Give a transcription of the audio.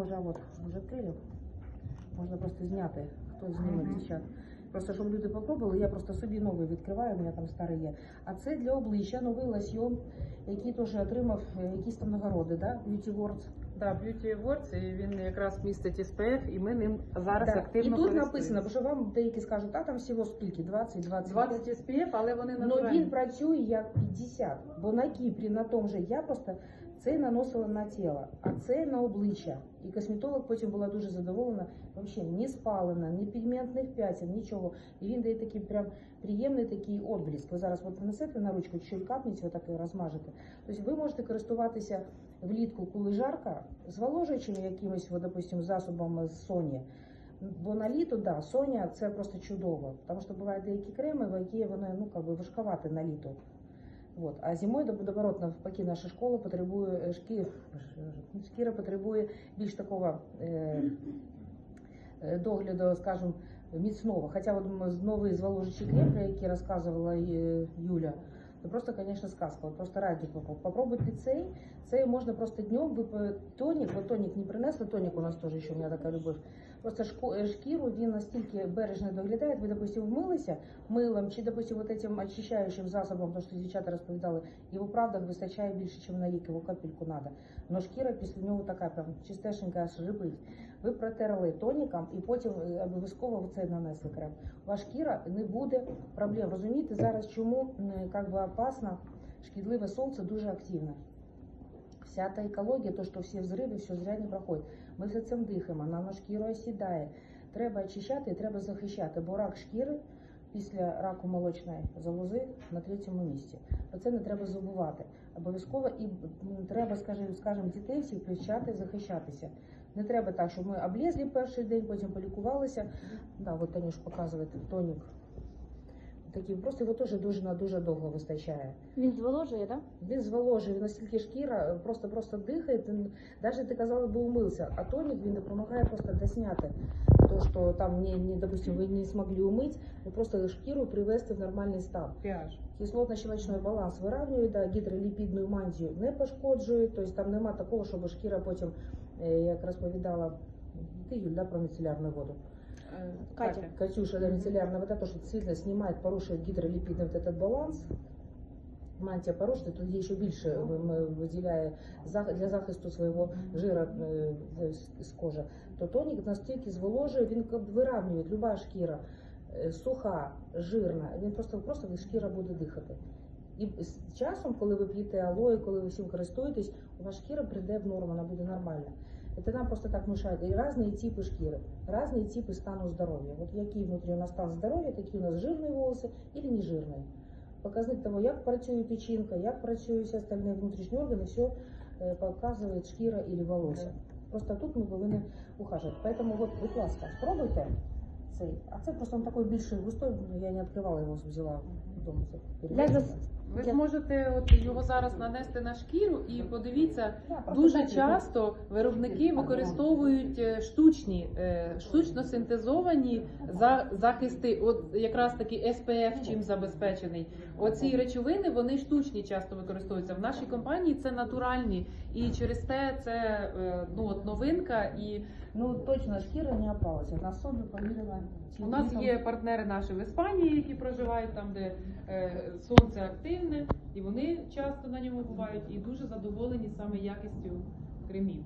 може, а от вже. Можна просто зняти, хто зніме Мгм. дівчат. Просто щоб люди попробували, я просто собі новий відкриваю, у мене там старий є. А це для обличчя новий лосьйон, який теж отримав е, якісь там нагороди, да? Beauty Awards. Да, Beauty Awards, і він якраз містить SPF, і ми ним зараз Да. активно І тут написано, бо що вам деякі скажуть, а там всього скільки? 20, 20. 20 SPF, але вони Ну натуральні. він працює як 50, бо на Кіпрі на тому же я просто це наносила на тіло, а це на обличчя. І косметолог потім була дуже задоволена. Взагалі не спалена, ні пігментних п'ятен, нічого. І він дає такий прям приємний такий отблиск. Ви зараз от нанесете на ручку, чуть капнете, отак і розмажете. Тобто ви можете користуватися влітку, коли жарко, зволожуючими якимось, допустим, засобом з Соні. Бо на літо, да, Соня це просто чудово. Тому що бувають деякі креми, які вони ну, важкувати на літо. Вот. А зимою, до- наоборот, навпаки, наша школа потребує е, шкіра, шкіра потребує більш такого е, догляду, скажімо, міцного. Хоча от новий зволожуючий крем, про який розказувала е, Юля, це просто, звісно, сказка. От просто раді попро- попробуйте цей. Можна просто днем випити тонік, бо тонік не принесли, тонік у нас теж ще у мене така любов. Просто шкіру він настільки бережно доглядає. Ви, допустим, вмилися милом чи, допустим, вот этим очищаючим засобом, то що дівчата розповідали, його правда вистачає більше, ніж на рік, його капельку треба. Но шкіра після нього така прям чистешенька, аж рибить. Ви протерли тоніком і потім е, обов'язково це нанесли крем. Вас шкіра не буде проблем. Розумієте зараз, чому как би опасно, шкідливе сонце дуже активне. Вся та екологія, то, що всі взриви, все зря не проходить. Ми все цим дихаємо, нам на шкіру осідає. Треба очищати і треба захищати, бо рак шкіри після раку молочної залози на третьому місці. Про це не треба забувати. Обов'язково і треба, скажімо, скажімо, дітей всіх привчати захищатися. Не треба так, щоб ми облізли перший день, потім полікувалися. Да, от Танюш показує тонік. Такий просто його теж дуже на дуже довго вистачає. Він зволожує, так? Він зволожує, він настільки шкіра просто просто дихає. Ти, навіть ти казала, би умився, а тонік він допомагає просто досняти то, що там не, не допустим, ви не змогли умити, ви просто шкіру привести в нормальний стан. Піаж. Кислотно-щелочний баланс виравнює, да, гідроліпідну мантію не пошкоджує, тобто там нема такого, щоб шкіра потім, е, як розповідала ти, Юль, да, про міцелярну воду. Е, Катя. Катюша, да, мицеллярная вода, то, что сильно снимает, порушує гідроліпідний вот этот баланс. Мантія порушена, тоді ще більше виділяє для захисту свого жира е, з- кожи. То тонік настільки зволожує, він виравнює люба шкіра е, суха, жирна, він просто просто шкіра буде дихати. І з часом, коли ви п'єте алої, коли ви всім користуєтесь, у вас шкіра прийде в норму, вона буде нормальна. Это нам просто так внушают. И разные типы шкиры, разные типы стану здоровья. Вот який внутрі у нас стан здоров'я, такі у нас жирні волоси или не жирні. Показник того, як працює печінка, як працюють всі остальні внутрішні органи, все е, показує шкіра или волосся. Просто тут ми повинні ухажувати. Поэтому вот, будь ласка, спробуйте цей. А це просто він такий більший густой, я не відкривала його, взяла вдома. Як зас- ви Я- зможете от його зараз нанести на шкіру і подивіться, дуже часто виробники використовують е, штучні, е, штучно синтезовані захисти, от якраз таки SPF чим забезпечений. Оці речовини вони штучні часто використовуються. В нашій компанії це натуральні, і через те це е, ну от новинка. І Ну точно шкіра не опалася. На собі поміряла. у нас є партнери наші в Іспанії, які проживають там, де сонце активне, і вони часто на ньому бувають і дуже задоволені саме якістю кремів.